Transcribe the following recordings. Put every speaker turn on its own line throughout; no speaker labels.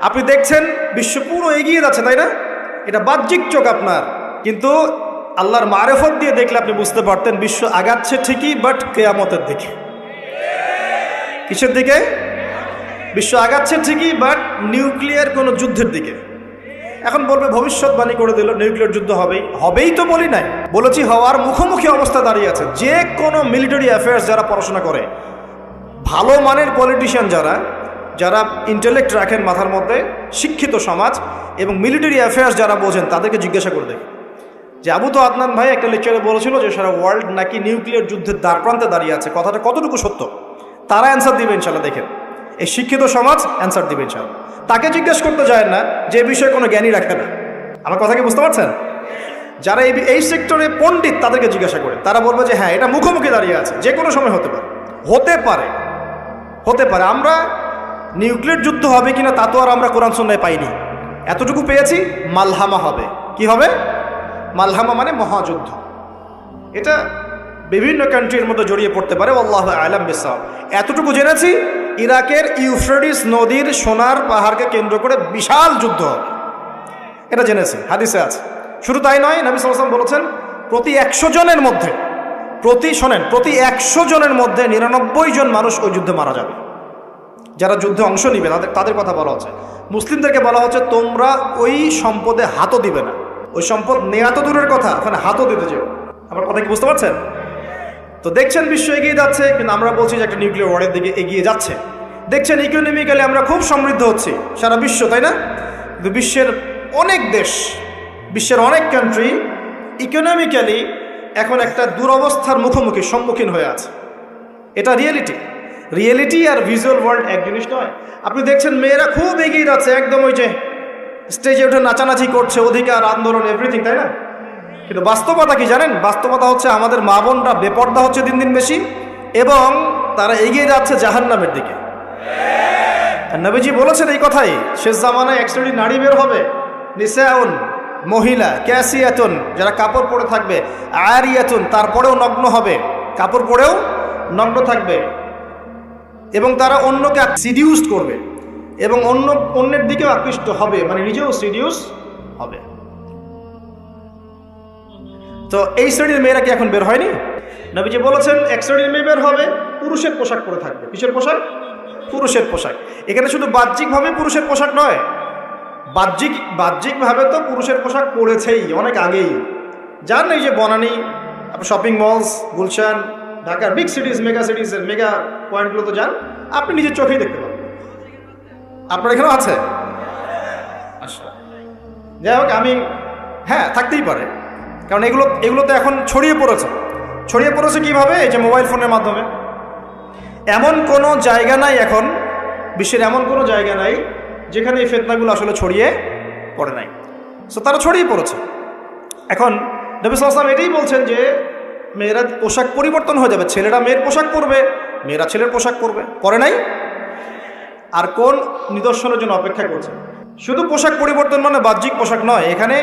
আপনি দেখছেন, বিশ্ব পুরো এগিয়ে যাচ্ছে, তাই না? এটা বাহ্যিক চোখ আপনার। কিন্তু আল্লাহর মারেফত দিয়ে দেখলে আপনি বুঝতে পারতেন, বিশ্ব আগাচ্ছে ঠিকই, বাট কেয়ামতের দিকে। কিসের দিকে? বিশ্ব আগাচ্ছে ঠিকই, বাট নিউক্লিয়ার কোনো যুদ্ধের দিকে। এখন বলবে, ভবিষ্যৎবাণী করে দিল, নিউক্লিয়ার যুদ্ধ হবেই। হবেই তো বলি নাই। বলেছি, হওয়ার মুখোমুখি অবস্থা দাঁড়িয়ে আছে। যে কোনো মিলিটারি অ্যাফেয়ার্স যারা পড়াশোনা করে, ভালো মানের পলিটিশিয়ান যারা যারা ইন্টেলেক্ট রাখেন মাথার মধ্যে, শিক্ষিত সমাজ এবং মিলিটারি অ্যাফেয়ার্স যারা বোঝেন, তাদেরকে জিজ্ঞাসা করে দেখে। যে আবু তো আদনান ভাই একটা লেকচারে বলেছিল যে, সারা ওয়ার্ল্ড নাকি নিউক্লিয়ার যুদ্ধের দ্বার প্রান্তে দাঁড়িয়ে আছে। কথাটা কতটুকু সত্য? তারা অ্যান্সার দিবে ইনশাল্লাহ দেখেন। এই শিক্ষিত সমাজ অ্যান্সার দিবে ইনশাল্লাহ তাকে জিজ্ঞেস করতে যায় না যে বিষয়ে কোনো জ্ঞানী রাখে না। আমার কথা কি বুঝতে পারছেন? যারা এই এই সেক্টরে পণ্ডিত, তাদেরকে জিজ্ঞাসা করে। তারা বলবে যে হ্যাঁ এটা মুখোমুখি দাঁড়িয়ে আছে। যে কোনো সময় হতে পারে। হতে পারে। হতে পারে। আমরা নিউক্লিয়ার যুদ্ধ হবে কিনা তা তো আর আমরা কোরআন সন্ন্যায় পাইনি। এতটুকু পেয়েছি, মালহামা হবে। কি হবে? মালহামা মানে মহাযুদ্ধ। এটা বিভিন্ন কান্ট্রির মধ্যে জড়িয়ে পড়তে পারে আল্লাহ আলম বিসাব এতটুকু জেনেছি, ইরাকের ইউফ্রেডিস নদীর সোনার পাহাড়কে কেন্দ্র করে বিশাল যুদ্ধ হবে। এটা জেনেছি, হাদিসে আছে। শুধু তাই নয়, নবী সালাম বলেছেন, প্রতি একশো জনের মধ্যে, প্রতি শোনেন, প্রতি একশো জনের মধ্যে নিরানব্বই জন মানুষ ওই যুদ্ধে মারা যাবে। যারা যুদ্ধে অংশ নিবে, তাদের তাদের কথা বলা হচ্ছে। মুসলিমদেরকে বলা হচ্ছে, তোমরা ওই সম্পদে হাতও দিবে না। ওই সম্পদ নেওয়া তো দূরের কথা, ওখানে হাতও দিতে যেও আমার কথা কি বুঝতে পারছেন? তো দেখছেন বিশ্ব এগিয়ে যাচ্ছে, কিন্তু আমরা বলছি যে একটা নিউক্লিয়ার ওয়ারের দিকে এগিয়ে যাচ্ছে। দেখছেন ইকোনমিক্যালি আমরা খুব সমৃদ্ধ হচ্ছি, সারা বিশ্ব, তাই না? কিন্তু বিশ্বের অনেক দেশ, বিশ্বের অনেক কান্ট্রি ইকোনমিক্যালি এখন একটা দুরবস্থার মুখোমুখি, সম্মুখীন হয়ে আছে। এটা রিয়েলিটি রিয়েলিটি আর ভিজুয়াল ওয়ার্ল্ড এক জিনিস নয়। আপনি দেখছেন মেয়েরা খুব এগিয়ে যাচ্ছে, একদম ওই যে স্টেজে উঠে নাচানাচি করছে, অধিকার, আন্দোলন এভরিথিং তাই না? কিন্তু বাস্তবতা কি জানেন? বাস্তবতা হচ্ছে আমাদের মা বোনরা বেপর্দা হচ্ছে দিন দিন বেশি, এবং তারা এগিয়ে যাচ্ছে জাহান্নামের দিকে। নবীজি বলেছেন এই কথাই, শেষ জামানায় এক শ্রেণি নারী বের হবে। নিসাউন, মহিলা, ক্যাসিয়াতুন, যারা কাপড় পরে থাকবে আয়ারিয়াতুন তারপরেও নগ্ন হবে। কাপড় পরেও নগ্ন থাকবে। এবং তারা অন্যকে সিডিউসড করবে এবং অন্য, অন্যের দিকেও আকৃষ্ট হবে মানে নিজেও সিডিউস হবে। তো এই শ্রেণির মেয়েরা কি এখন বের হয়নি? নবীজি বলেছেন, এক শ্রেণির মেয়ে বের হবে, পুরুষের পোশাক পরে থাকবে। কিসের পোশাক? পুরুষের পোশাক। এখানে শুধু বাহ্যিকভাবে পুরুষের পোশাক নয়, বাহ্যিক, বাহ্যিকভাবে তো পুরুষের পোশাক পরেছেই, অনেক আগেই। যার নেই যে বনানি শপিং মলস গুলশান ঢাকার বিগ সিটিজ মেগা সিটিজের মেগা পয়েন্টগুলো তো যান আপনি নিজের চোখেই দেখতে পাবেন। আপনার এখানেও আছে? আচ্ছা। যাই হোক আমি হ্যাঁ থাকতেই পারে। কারণ এগুলো এগুলো তো এখন ছড়িয়ে পড়েছে। ছড়িয়ে পড়েছে কীভাবে? এই যে মোবাইল ফোনের মাধ্যমে। এমন কোনো জায়গা নাই এখন বিশ্বের এমন কোনো জায়গা নাই যেখানে এই ফেতনাগুলো আসলে ছড়িয়ে পড়ে নাই। সো তারা ছড়িয়ে পড়েছে। এখন নবী সালাম এটাই বলছেন যে মেয়েরা পোশাক পরিবর্তন হয়ে যাবে, ছেলেরা মেয়ের পোশাক পরবে, মেয়েরা ছেলের পোশাক পরবে। পরে নাই? আর কোন নিদর্শনের জন্য অপেক্ষা করছে? শুধু পোশাক পরিবর্তন মানে বাহ্যিক পোশাক নয়, এখানে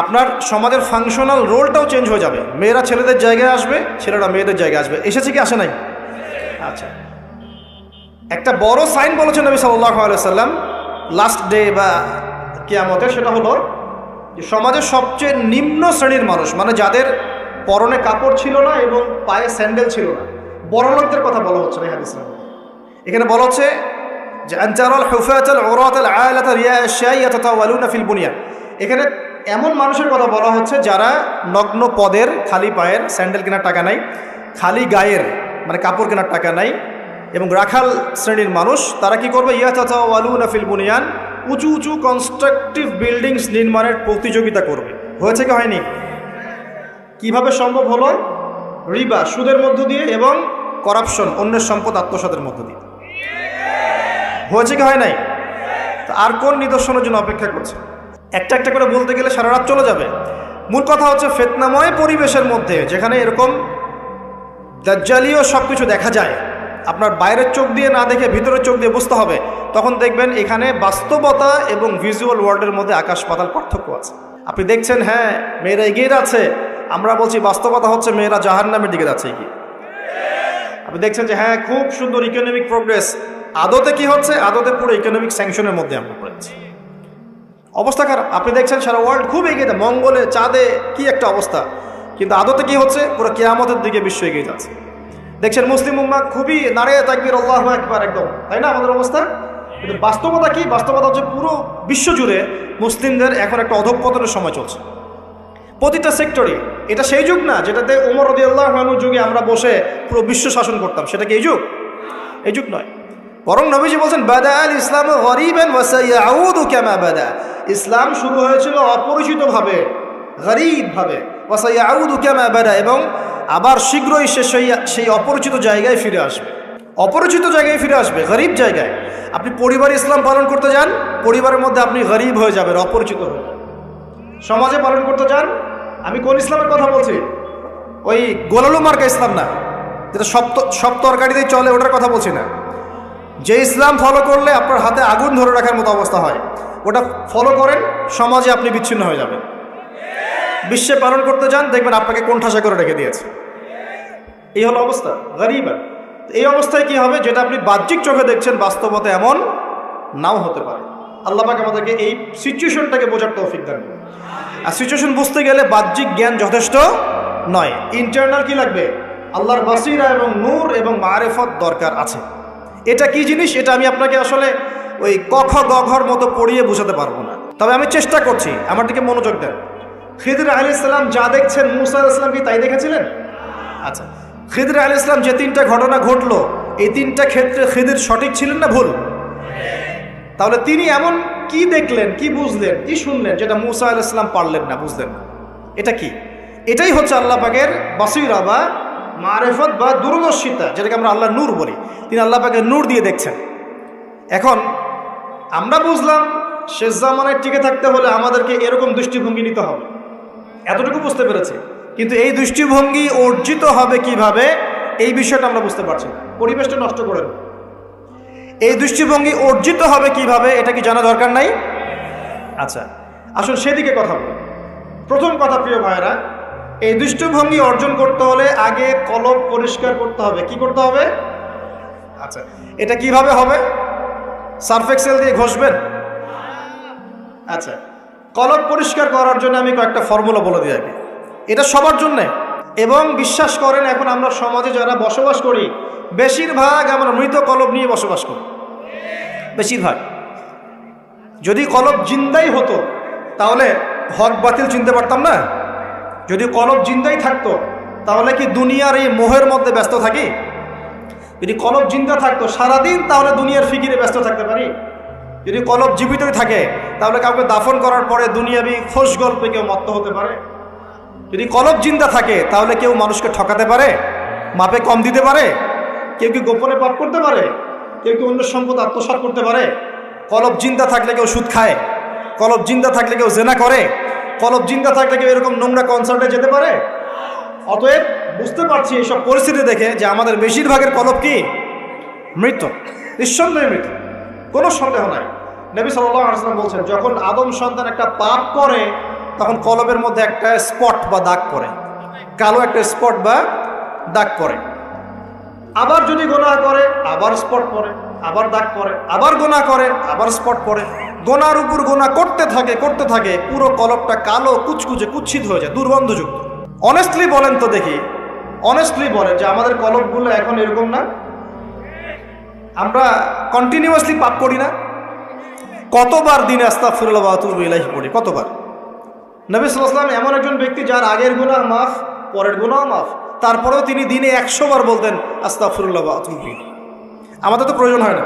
আপনার সমাজের ফাংশনাল রোলটাও চেঞ্জ হয়ে যাবে। মেয়েরা ছেলেদের জায়গায় আসবে, ছেলেরা মেয়েদের জায়গায় আসবে। এসেছে কি আসে নাই? আচ্ছা। একটা বড় সাইন বলেছেন নবী সাল্লাহ আলাইসাল্লাম লাস্ট ডে বা কেয়ামতের, সেটা হলো যে সমাজের সবচেয়ে নিম্ন শ্রেণির মানুষ মানে যাদের পরনে কাপড় ছিল না এবং পায়ে স্যান্ডেল ছিল না। বড় লোকদের কথা বলা হচ্ছে না হাদিস। এখানে বলা হচ্ছে এখানে এমন মানুষের কথা বলা হচ্ছে যারা নগ্ন পদের, খালি পায়ের স্যান্ডেল কেনার টাকা নাই, খালি গায়ের মানে কাপড় কেনার টাকা নাই এবং রাখাল শ্রেণির মানুষ, তারা কি করবে? ইয়াতা ওয়ালুনা ফিল বুনিয়ান উঁচু উঁচু কনস্ট্রাকটিভ বিল্ডিংস নির্মাণের প্রতিযোগিতা করবে। হয়েছে কি হয়নি? কীভাবে সম্ভব হলো? রিবা, সুদের মধ্য দিয়ে এবং করাপশন অন্যের সম্পদ, আত্মসাতের মধ্য দিয়ে। হয়েছে কি হয় নাই? আর কোন নিদর্শনের জন্য অপেক্ষা করছে? একটা একটা করে বলতে গেলে সারা রাত চলে যাবে। মূল কথা হচ্ছে ফেতনাময় পরিবেশের মধ্যে যেখানে এরকম দাজ্জালীয় সব কিছু দেখা যায়। আপনার বাইরের চোখ দিয়ে না দেখে ভিতরের চোখ দিয়ে বুঝতে হবে। তখন দেখবেন এখানে বাস্তবতা এবং ভিজুয়াল ওয়ার্ল্ডের মধ্যে আকাশ পাতাল পার্থক্য আছে। আপনি দেখছেন হ্যাঁ মেয়েরা এগিয়ে যাচ্ছে। আমরা বলছি বাস্তবতা হচ্ছে মেয়েরা জাহান্নামের দিকে যাচ্ছে কি? আপনি দেখছেন যে হ্যাঁ খুব সুন্দর ইকোনমিক প্রোগ্রেস আদতে কি হচ্ছে? আদতে পুরো ইকোনমিক স্যাংশনের মধ্যে আমরা পড়েছি অবস্থা খারাপ আপনি দেখছেন সারা ওয়ার্ল্ড খুব এগিয়ে মঙ্গলে, চাঁদে কি একটা অবস্থা। কিন্তু আদতে কি হচ্ছে? পুরো কেয়ামতের দিকে বিশ্ব এগিয়ে যাচ্ছে। দেখছেন মুসলিম উম্মা খুবই নাড়িয়ে তাকবির, আল্লাহ একবার একদম। তাই না আমাদের অবস্থা? কিন্তু বাস্তবতা কি? বাস্তবতা হচ্ছে পুরো বিশ্ব জুড়ে মুসলিমদের এখন একটা অধঃপতনের সময় চলছে। প্রতিটা সেক্টরে এটা সেই যুগ না, যেটাতে ওমর রদি আল্লাহ যুগে আমরা বসে পুরো বিশ্ব শাসন করতাম। সেটা কি এই যুগ? এই যুগ নয়। বরং নবীজি বলছেন, বাদা আল ইসলাম গরিবেন ইসলাম শুরু হয়েছিল অপরিচিতভাবে, গরিবভাবে। ওয়াসাইয়াউদু কামা বাদা, এবং আবার শীঘ্রই সে সেই অপরিচিত জায়গায় ফিরে আসবে। অপরিচিত জায়গায় ফিরে আসবে, গরিব জায়গায়। আপনি পরিবার ইসলাম পালন করতে যান, পরিবারের মধ্যে আপনি গরিব হয়ে যাবেন, অপরিচিত হয়ে সমাজে পালন করতে চান? আমি কোন ইসলামের কথা বলছি? ওই গোলালু মার্কা ইসলাম না, যেটা সব সব তরকারিতেই চলে, ওটার কথা বলছি না। যে ইসলাম ফলো করলে আপনার হাতে আগুন ধরে রাখার মতো অবস্থা হয়, ওটা ফলো করেন, সমাজে আপনি বিচ্ছিন্ন হয়ে যাবেন। বিশ্বে পালন করতে যান, দেখবেন আপনাকে কোণঠাসা করে রেখে দিয়েছে। এই হলো অবস্থা গরিব এই অবস্থায় কি হবে? যেটা আপনি বাহ্যিক চোখে দেখছেন, বাস্তবতা এমন নাও হতে পারে। আল্লাহ পাক আমাদেরকে এই সিচুয়েশনটাকে বোঝার তৌফিক দান। আর সিচুয়েশন বুঝতে গেলে বাহ্যিক জ্ঞান যথেষ্ট নয়। ইন্টারনাল কি লাগবে? আল্লাহর বাসিরা এবং নূর এবং মারেফত দরকার আছে। এটা কি জিনিস? এটা আমি আপনাকে আসলে ওই কখ গঘর মতো পড়িয়ে বোঝাতে পারব না। তবে আমি চেষ্টা করছি। আমার দিকে মনোযোগ দেন। খিদির আলী ইসলাম যা দেখছেন মুসা আলাইহিস সালাম কি তাই দেখেছিলেন? আচ্ছা। খিদির আলী ইসলাম যে তিনটা ঘটনা ঘটলো, এই তিনটা ক্ষেত্রে খিদির সঠিক ছিলেন না ভুল? তাহলে তিনি এমন কি দেখলেন, কি বুঝলেন, কি শুনলেন, যেটা মুসা আল ইসলাম পারলেন না, বুঝলেন না। এটা কি? এটাই হচ্ছে আল্লাহ পাকের বাসিরা বা মারেফত বা দূরদর্শিতা, যেটাকে আমরা আল্লাহ নূর বলি। তিনি আল্লাহ পাকের নূর দিয়ে দেখছেন। এখন, আমরা বুঝলাম, শেষ জামানায় টিকে থাকতে হলে আমাদেরকে এরকম দৃষ্টিভঙ্গি নিতে হবে। এতটুকু বুঝতে পেরেছি। কিন্তু এই দৃষ্টিভঙ্গি অর্জিত হবে কীভাবে, এই বিষয়টা আমরা বুঝতে পারছি। পরিবেশটা নষ্ট করে। এই দৃষ্টিভঙ্গি অর্জিত হবে কীভাবে, এটা কি জানা দরকার নাই? আচ্ছা আসুন সেদিকে কথা বলি। প্রথম কথা, প্রিয় ভাইরা এই দৃষ্টিভঙ্গি অর্জন করতে হলে আগে কলম পরিষ্কার করতে হবে। কি করতে হবে? আচ্ছা এটা কীভাবে হবে? সার্ফ এক্সেল দিয়ে ঘষবেন? আচ্ছা কলম পরিষ্কার করার জন্য আমি কয়েকটা ফর্মুলা বলে দিই আগে। এটা সবার জন্যে। এবং বিশ্বাস করেন, এখন আমরা সমাজে যারা বসবাস করি বেশিরভাগ আমরা মৃত কলব নিয়ে বসবাস করি। বেশিরভাগ। যদি কলব জিন্দাই হতো, তাহলে হক বাতিল চিনতে পারতাম না। যদি কলব জিন্দাই থাকতো, তাহলে কি দুনিয়ার এই মোহের মধ্যে ব্যস্ত থাকি? যদি কলব জিন্দা থাকতো, সারাদিন তাহলে দুনিয়ার ফিকিরে ব্যস্ত থাকতে পারি। যদি কলব জীবিতই থাকে, তাহলে কাউকে দাফন করার পরে দুনিয়াবি খোশ গল্পে কেউ মত্ত হতে পারে। যদি কলব জিন্দা থাকে, তাহলে কেউ মানুষকে ঠকাতে পারে, মাপে কম দিতে পারে কেউ কি গোপনে পাপ করতে পারে? কেউ কি অন্য সম্পদ আত্মসাৎ করতে পারে? কলব জিন্দা থাকলে কেউ সুদ খায়। কলব জিন্দা থাকলে কেউ জেনা করে। কলব জিন্দা থাকলে কেউ এরকম নোংরা কনসার্টে যেতে পারে? অতএব বুঝতে পারছি এইসব পরিস্থিতি দেখে যে আমাদের বেশিরভাগের কলব কি? মৃত। নিঃসন্দেহে মৃত। কোনো সন্দেহ নাই। নবী সাল্লাম বলছেন, যখন আদম সন্তান একটা পাপ করে, তখন কলবের মধ্যে একটা স্পট বা দাগ পড়ে। কালো একটা স্পট বা দাগ পড়ে। আবার যদি গোনা করে, আবার স্পট পরে আবার দাগ পড়ে, আবার গোনা করে, আবার স্পট পরে গোনার উপর গোনা করতে থাকে করতে থাকে, পুরো কলবটা কালো, কুচকুচে, কুচ্ছিত হয়ে যায়, দুর্গন্ধযুক্ত। অনেস্টলি বলেন তো দেখি অনেস্টলি বলেন যে আমাদের কলবগুলো এখন এরকম না? আমরা কন্টিনিউয়াসলি পাপ করি না? কতবার দিনে আস্তা ফিরুল্লাহ ইলাহি পড়ি? কতবার? নবী সাল্লাম এমন একজন ব্যক্তি যার আগের গুনাহ মাফ, পরের গুনাহ মাফ। তারপরেও তিনি দিনে একশো বার বলতেন আস্তাফরুল্লাহ আতুবি আমাদের তো প্রয়োজন হয় না।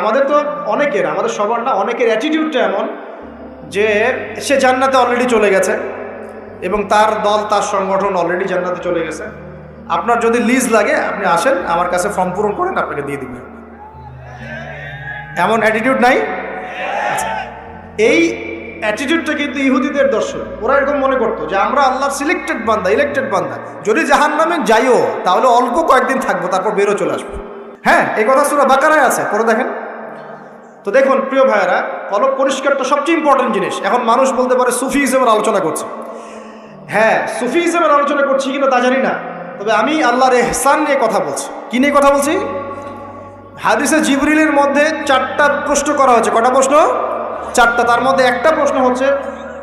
আমাদের তো অনেকের আমাদের সবার না অনেকের অ্যাটিটিউডটা এমন যে সে জান্নাতে অলরেডি চলে গেছে এবং তার দল তার সংগঠন অলরেডি জান্নাতে চলে গেছে। আপনার যদি লিজ লাগে আপনি আসেন আমার কাছে ফর্ম পূরণ করেন আপনাকে দিয়ে দিবেন এমন অ্যাটিটিউড নাই? আচ্ছা, এই অ্যাটিটিউডটা কিন্তু ইহুদিদের দর্শন ওরা এরকম মনে করতো যে আমরা আল্লাহর সিলেক্টেড বান্দা ইলেক্টেড বান্দা। যদি জাহান নামে যাইও, তাহলে অল্প কয়েকদিন থাকব, তারপর বেরো চলে আসব। হ্যাঁ এই কথা সুরা বাকারায় আছে পরে দেখেন। তো দেখুন, প্রিয় ভাইয়েরা, কলব পরিষ্কারটা সবচেয়ে ইম্পর্টেন্ট জিনিস। এখন মানুষ বলতে পারে সুফি হিসেবে আলোচনা করছে। হ্যাঁ সুফি হিসেবে আলোচনা করছি কিনা তা জানি না। তবে আমি আল্লাহর এহসান নিয়ে কথা বলছি। কি নিয়ে কথা বলছি? হাদিসে জিবরিলের মধ্যে চারটা প্রশ্ন করা হয়েছে। কটা প্রশ্ন? চারটা, তার মধ্যে একটা প্রশ্ন হচ্ছে,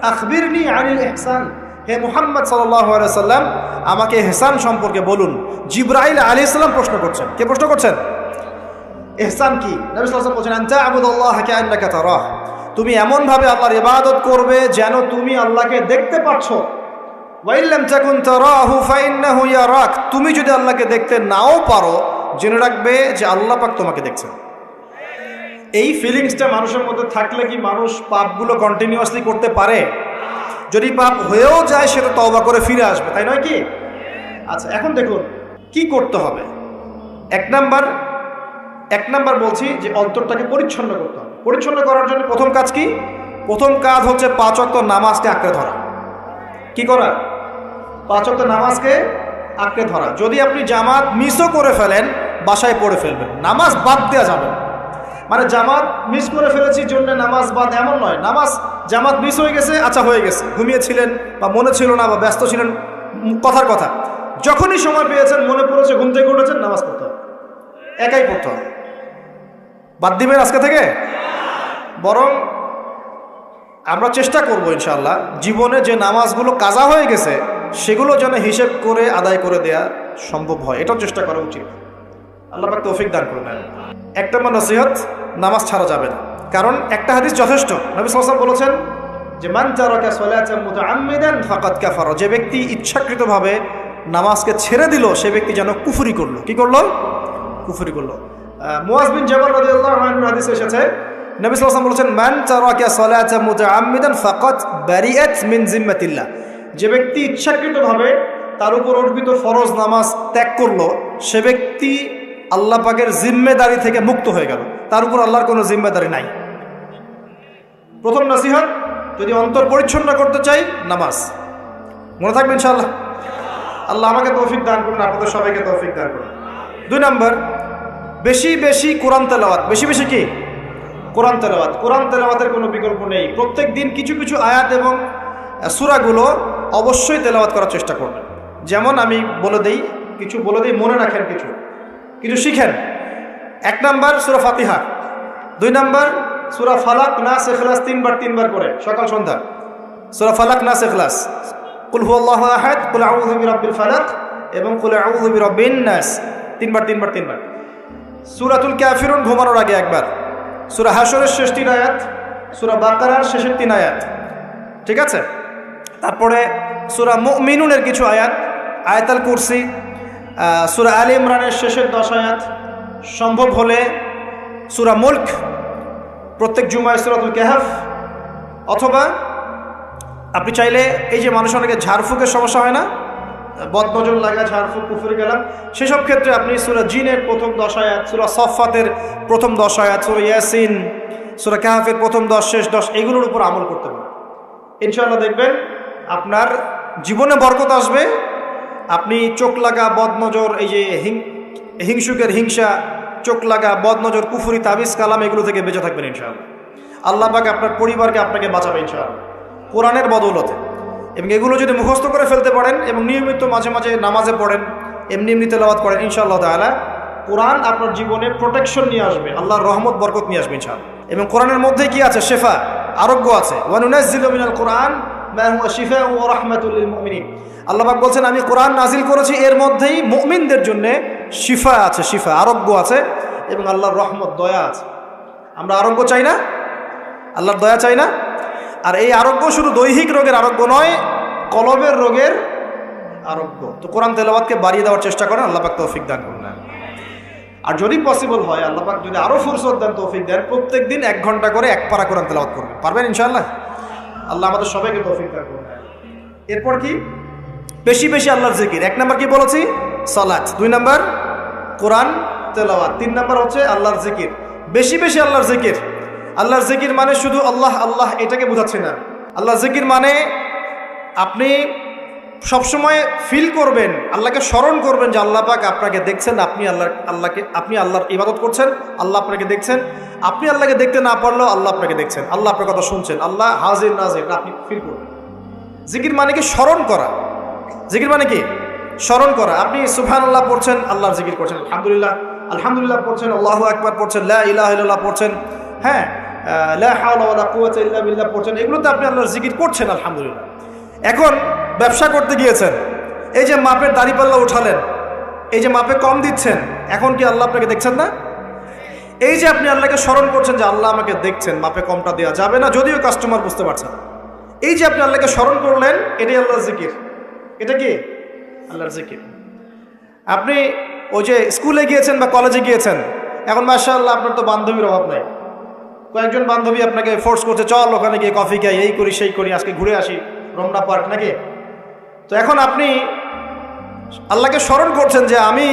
আখবিরনি আনিল এহসান হে মুহাম্মদ সাল্লাম আমাকে এহসান সম্পর্কে বলুন। জিব্রাইল আলী ইসলাম প্রশ্ন করছেন। কে প্রশ্ন করছেন? এহসান কি? বলছেন আনতা আবুদুল্লাহ কাআন্নাকা তারাহ। তুমি এমন ভাবে আল্লাহর ইবাদত করবে যেন তুমি আল্লাহকে দেখতে পাচ্ছ। তুমি যদি আল্লাহকে দেখতে নাও পারো, জেনে রাখবে যে আল্লাহ পাক তোমাকে দেখছেন। এই ফিলিংসটা মানুষের মধ্যে থাকলে কি মানুষ পাপগুলো কন্টিনিউয়াসলি করতে পারে? যদি পাপ হয়েও যায়, সেটা তওবা করে ফিরে আসবে, তাই নয় কি? আচ্ছা এখন দেখুন, কি করতে হবে? এক নাম্বার এক নাম্বার বলছি যে অন্তরটাকে পরিচ্ছন্ন করতে হবে। পরিচ্ছন্ন করার জন্য প্রথম কাজ কি? প্রথম কাজ হচ্ছে পাঁচ নামাজকে আঁকড়ে ধরা। কি করা? পাঁচ নামাজকে আঁকড়ে ধরা। যদি আপনি জামাত মিসও করে ফেলেন, বাসায় পড়ে ফেলবেন। নামাজ বাদ দেওয়া যাবে না। মানে জামাত মিস করে ফেলেছি, জন্য নামাজ বাদ এমন নয়। নামাজ জামাত মিস হয়ে গেছে আচ্ছা হয়ে গেছে। ঘুমিয়েছিলেন বা মনে ছিল না বা ব্যস্ত ছিলেন কথার কথা। যখনই সময় পেয়েছেন, মনে পড়েছে ঘুম থেকে উঠেছেন, নামাজ পড়তে হবে। একাই পড়তে হবে। বাদ দিবেন আজকে থেকে? বরং আমরা চেষ্টা করব ইনশাল্লাহ জীবনে যে নামাজগুলো কাজা হয়ে গেছে, সেগুলো যেন হিসেব করে, আদায় করে দেয়া সম্ভব হয়। এটাও চেষ্টা করা উচিত। আল্লাহ তৌফিক দান করুন। এক নম্বর নসিহত নামাজ ছাড়া যাবে না। কারণ একটা হাদিস যথেষ্ট। নবী সাল্লাম বলেছেন যে, মান কাফারা। যে ব্যক্তি ইচ্ছাকৃতভাবে নামাজকে ছেড়ে দিল, সে ব্যক্তি যেন কুফুরি করল। কি করল? কুফুরি করল। মুয়াজ বিন জাবাল রাদিয়াল্লাহু আনহু হাদিসে এসেছে, নবী বলেছেন, মান তারাকা সালাতাম মুতাআম্মিদান ফাকাদ বারিআত মিন জিম্মাতিল্লাহ। যে ব্যক্তি ইচ্ছাকৃতভাবে তার উপর অর্পিত ফরজ নামাজ ত্যাগ করল, সে ব্যক্তি আল্লাহ পাকের জিম্মেদারি থেকে মুক্ত হয়ে গেল। তার উপর আল্লাহর কোনো জিম্মেদারি নাই। প্রথম নসিহত যদি অন্তর পরিচ্ছন্ন করতে চাই, নামাজ। মনে থাকবে ইনশাআল্লাহ? আল্লাহ আমাকে তৌফিক দান করুন, আপনাদের সবাইকে তৌফিক দান করুন। দুই নম্বর, বেশি বেশি কোরআন তেলাওয়াত। বেশি বেশি কি? কোরআন তেলাওয়াত। কোরআন তেলাওয়াতের কোনো বিকল্প নেই। প্রত্যেক দিন কিছু কিছু আয়াত এবং সুরাগুলো অবশ্যই তেলাওয়াত করার চেষ্টা করবেন। যেমন আমি বলে দিই, কিছু বলে দিই, মনে রাখেন কিছু। কিছু শিখেন। এক নাম্বার সুরা ফাতিহা, দুই নাম্বার সুরা ফালাক না শেখলাস তিনবার তিনবার করে সকাল, সন্ধ্যা। সুরা ফালাক না শেখলাস কুল হু আল্লাহ কুল বিরাব্বিল ফালাক এবং কুল বিরাব্বিন নাস। তিনবার তিনবার তিনবার। সূরাতুল কাফিরুন ঘুমানোর আগে একবার। সুরা হাশরের শেষ তিন আয়াত, সূরা বাকারার শেষের তিন আয়াত। ঠিক আছে? তারপরে সূরা মুমিনুনের কিছু আয়াত, আয়াতাল কুরসি সূরা আলী ইমরানের শেষের দশায়াত সম্ভব হলে সুরা মুল্ক প্রত্যেক জুমায় সুরাতুল কেহাফ, অথবা আপনি চাইলে এই যে মানুষ অনেকে ঝাড়ফুকের সমস্যা হয় না, বদনজর লাগা, ঝাড়ফুক পুকুরে গেলাম সেসব ক্ষেত্রে আপনি সুরা জিনের প্রথম দশ আয়াত, সুরা সফাতের প্রথম দশায়াত সুরা ইয়াসিন, সুরা কাহাফের প্রথম দশ, শেষ দশ, এগুলোর উপর আমল করতে পারেন ইনশাআল্লাহ দেখবেন আপনার জীবনে বরকত আসবে আপনি চোখ লাগা বদনজর, এই যে হিং, হিংসুকের হিংসা, চোখ লাগা বদনজর, কুফুরি, তাবিজ, কালাম, এগুলো থেকে বেঁচে থাকবেন ইনশাআল্লাহ। আল্লাহ পাক আপনার পরিবারকে আপনাকে বাঁচাবে ইনশাআল্লাহ। কোরআনের বদৌলতে। এবং এগুলো যদি মুখস্থ করে ফেলতে পারেন এবং নিয়মিত মাঝে মাঝে নামাজে পড়েন, এমনি এমনি তেলাওয়াত করেন, ইনশাআল্লাহ তাআলা, কোরআন আপনার জীবনে প্রোটেকশন নিয়ে আসবে, আল্লাহর রহমত, বরকত নিয়ে আসবে ইনশাআল্লাহ। এবং কোরআনের মধ্যে কি আছে? শেফা, আরোগ্য আছে। ওয়ানুনাজ্জিলু মিনাল কোরআন শিফাউ ওয়া রাহমাতুল মুমিনিন। আল্লাহ পাক বলছেন, আমি কোরআন নাজিল করেছি, এর মধ্যেই মুমিনদের জন্য শিফা আছে, শিফা, আরোগ্য আছে এবং আল্লাহর রহমত, দয়া আছে। আমরা আরোগ্য চাই না? আল্লাহর দয়া চাই না? আর এই আরোগ্য শুধু দৈহিক রোগের আরোগ্য নয়, কলবের রোগের আরোগ্য। তো কোরআন তেলাওয়াতকে বাড়িয়ে দেওয়ার চেষ্টা করেন, আল্লাহ পাক তৌফিক দান করুন আর যদি পসিবল হয়, আল্লাহ পাক যদি আরও ফুরসত দেন, তৌফিক দেন প্রত্যেক দিন এক ঘণ্টা করে এক পারা কোরআন তেলাওয়াত করবেন। পারবেন ইনশাআল্লাহ? আল্লাহ আমাদের সবাইকে তৌফিক দান করুন এরপর কি? বেশি বেশি আল্লাহর জিকির। এক নাম্বার কি বলেছি? সালাত। দুই নাম্বার, কোরআন, তেলাওয়াত। তিন নাম্বার হচ্ছে আল্লাহর জিকির। বেশি বেশি আল্লাহর জিকির। আল্লাহর জিকির মানে শুধু আল্লাহ আল্লাহ এটাকে বোঝাচ্ছে না। আল্লাহর জিকির মানে আপনি সবসময় ফিল করবেন, আল্লাহকে স্মরণ করবেন যে আল্লাহ পাক আপনাকে দেখছেন, আপনি আল্লাহ আল্লাহকে, আপনি আল্লাহর ইবাদত করছেন, আল্লাহ আপনাকে দেখছেন। আপনি আল্লাহকে দেখতে না পারলেও আল্লাহ আপনাকে দেখছেন। আল্লাহ আপনার কথা শুনছেন। আল্লাহ হাজির নাজির, আপনি ফিল করবেন। জিকির মানে কি? স্মরণ করা। জিকির মানে কি? স্মরণ করা। আপনি সুবহান আল্লাহ পড়ছেন, আল্লাহর জিকির করছেন, আলহামদুলিল্লাহ। আলহামদুলিল্লাহ পড়ছেন, আল্লাহ একবার পড়ছেন, লা ইলাহ পড়ছেন হ্যাঁ বিল্লাহ পড়ছেন, এগুলোতে আপনি আল্লাহর জিকির করছেন, আলহামদুলিল্লাহ। এখন ব্যবসা করতে গিয়েছেন, এই যে মাপের দাড়িপাল্লা উঠালেন, এই যে মাপে কম দিচ্ছেন, এখন কি আল্লাহ আপনাকে দেখছেন না? এই যে আপনি আল্লাহকে স্মরণ করছেন যে আল্লাহ আমাকে দেখছেন, মাপে কমটা দেওয়া যাবে না, যদিও কাস্টমার বুঝতে পারছেন। এই যে আপনি আল্লাহকে স্মরণ করলেন, এটাই আল্লাহর জিকির। এটা কি? আল্লাহর জিকির। আপনি ওই যে স্কুলে গিয়েছেন বা কলেজে গিয়েছেন এখন মাসা আল্লাহ আপনার তো বান্ধবীর অভাব নাই। কয়েকজন বান্ধবী আপনাকে ফোর্স করছে চল ওখানে গিয়ে কফি খাই এই করি সেই করি আজকে ঘুরে আসি রমনা পার্ক নাকি? তো এখন আপনি আল্লাহকে স্মরণ করছেন যে আমি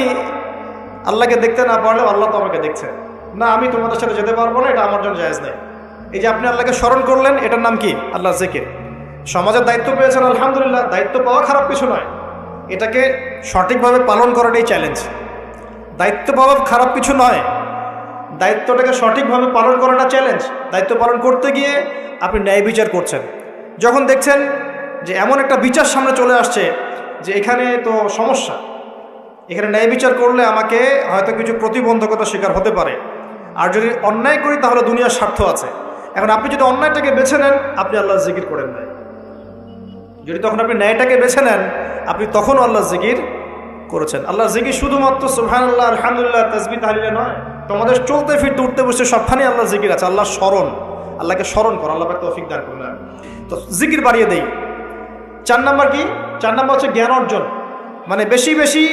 আল্লাহকে দেখতে না পারলেও আল্লাহ তো আমাকে দেখছেন না আমি তোমাদের সাথে যেতে পারব না এটা আমার জন্য জায়েজ নেই। এই যে আপনি আল্লাহকে স্মরণ করলেন এটার নাম কি? আল্লাহ জেকির। সমাজের দায়িত্ব পেয়েছেন, আলহামদুলিল্লাহ, দায়িত্ব পাওয়া খারাপ কিছু নয়। এটাকে সঠিকভাবে পালন করাটাই চ্যালেঞ্জ দায়িত্ব পাওয়া খারাপ কিছু নয়। দায়িত্বটাকে সঠিকভাবে পালন করাটা চ্যালেঞ্জ দায়িত্ব পালন করতে গিয়ে আপনি ন্যায় বিচার করছেন। যখন দেখছেন যে এমন একটা বিচার সামনে চলে আসছে যে এখানে তো সমস্যা, এখানে ন্যায় বিচার করলে আমাকে হয়তো কিছু প্রতিবন্ধকতা শিকার হতে পারে। আর যদি অন্যায় করি তাহলে দুনিয়ার স্বার্থ আছে। এখন আপনি যদি অন্যায়টাকে বেছে নেন, আপনি আল্লাহ জিকির করেন নাই। যদি তখন আপনি ন্যায়টাকে বেছে নেন, আপনি তখন আল্লাহ জিকির করেছেন। আল্লাহ জিকির শুধুমাত্র সুহান আল্লাহ আলহামদুলিল্লাহ তসবি তাহলিলে, নয়। তোমাদের চলতে ফিরতে, উঠতে বসতে সবখানেই আল্লাহ জিকির আছে। আল্লাহ স্মরণ, আল্লাহকে স্মরণ করো, আল্লাহ তৌফিক দান করুন তো জিকির বাড়িয়ে দেই। চার নাম্বার কি? চার নাম্বার হচ্ছে জ্ঞান অর্জন। মানে বেশি বেশি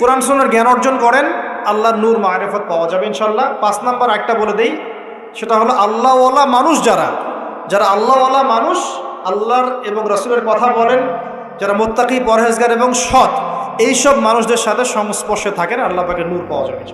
কোরআন সুন্নার জ্ঞান অর্জন করেন, আল্লাহর নূর মারেফত পাওয়া যাবে ইনশাল্লাহ পাঁচ নাম্বার একটা বলে দেই, সেটা হলো আল্লাহওয়ালা মানুষ যারা যারা আল্লাহওয়ালা মানুষ আল্লাহর এবং রসুলের কথা বলেন, যারা মোত্তাকি, পরহেজগার এবং সৎ, এইসব মানুষদের সাথে সংস্পর্শে থাকেন, আল্লাহ পাকে নূর পাওয়া যাবে